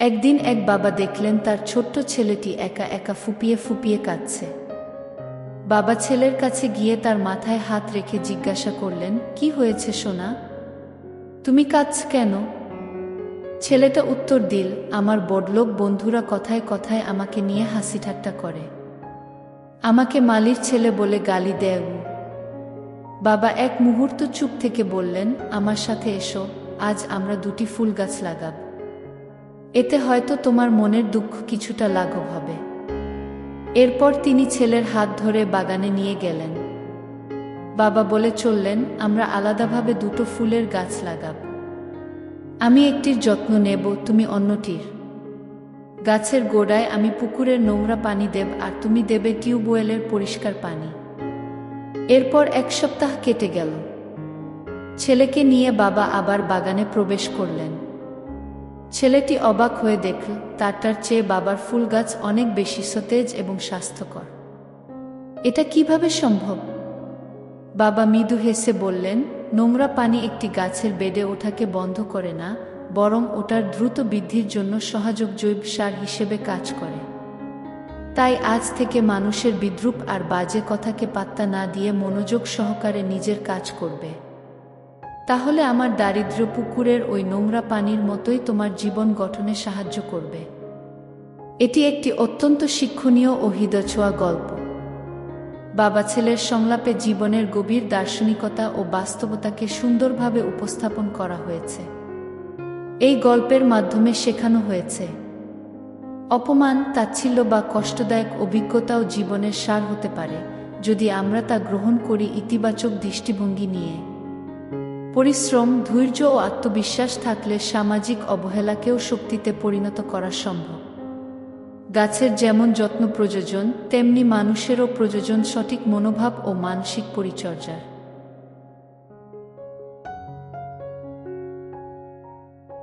একদিন এক বাবা দেখলেন তার ছোট্ট ছেলেটি একা একা ফুপিয়ে ফুপিয়ে কাঁদছে। বাবা ছেলের কাছে গিয়ে তার মাথায় হাত রেখে জিজ্ঞাসা করলেন, কি হয়েছে সোনা? তুমি কাঁদছ কেন? ছেলেটা উত্তর দিল, আমার বড়লোক বন্ধুরা কথায় কথায় আমাকে নিয়ে হাসি ঠাট্টা করে। আমাকে মালির ছেলে বলে গালি দেয়। বাবা এক মুহূর্ত চুপ থেকে বললেন, আমার সাথে এসো, আজ আমরা দুটি ফুল গাছ লাগাব। এতে হয়তো তোমার মনের দুঃখ কিছুটা লাঘব হবে। এরপর তিনি ছেলের হাত ধরে বাগানে নিয়ে গেলেন। বাবা বলে চললেন, আমরা আলাদাভাবে দুটো ফুলের গাছ লাগাব। আমি একটির যত্ন নেব, তুমি অন্যটির। গাছের গোড়ায় আমি পুকুরের নোংরা পানি দেব আর তুমি দেবে টিউবওয়েলের পরিষ্কার পানি। এরপর এক সপ্তাহ কেটে গেল। ছেলেকে নিয়ে বাবা আবার বাগানে প্রবেশ করলেন। ছেলেটি অবাক হয়ে দেখল তারটার চেয়ে বাবার ফুল গাছ অনেক বেশি সতেজ এবং স্বাস্থ্যকর। এটা কীভাবে সম্ভব? বাবা মৃদু হেসে বললেন, নোংরা পানি একটি গাছের বেডে ওঠাকে বন্ধ করে না, বরং ওটার দ্রুত বৃদ্ধির জন্য সহায়ক জৈব সার হিসেবে কাজ করে। তাই আজ থেকে মানুষের বিদ্রুপ আর বাজে কথাকে পাত্তা না দিয়ে মনোযোগ সহকারে নিজের কাজ করবে। তাহলে আমার দারিদ্র্য পুকুরের ওই নোংরা পানির মতোই তোমার জীবন গঠনে সাহায্য করবে। এটি একটি অত্যন্ত শিক্ষণীয় ও হৃদছোয়া গল্প। বাবা ছেলের সংলাপে জীবনের গভীর দার্শনিকতা ও বাস্তবতাকে সুন্দরভাবে উপস্থাপন করা হয়েছে। এই গল্পের মাধ্যমে শেখানো হয়েছে, অপমান, তাচ্ছিল্য বা কষ্টদায়ক অভিজ্ঞতাও জীবনের সার হতে পারে যদি আমরা তা গ্রহণ করি ইতিবাচক দৃষ্টিভঙ্গি নিয়ে। পরিশ্রম, ধৈর্য ও আত্মবিশ্বাস থাকলে সামাজিক অবহেলাকেও শক্তিতে পরিণত করা সম্ভব। গাছের যেমন যত্ন প্রয়োজন, তেমনি মানুষেরও প্রয়োজন সঠিক মনোভাব ও মানসিক পরিচর্যার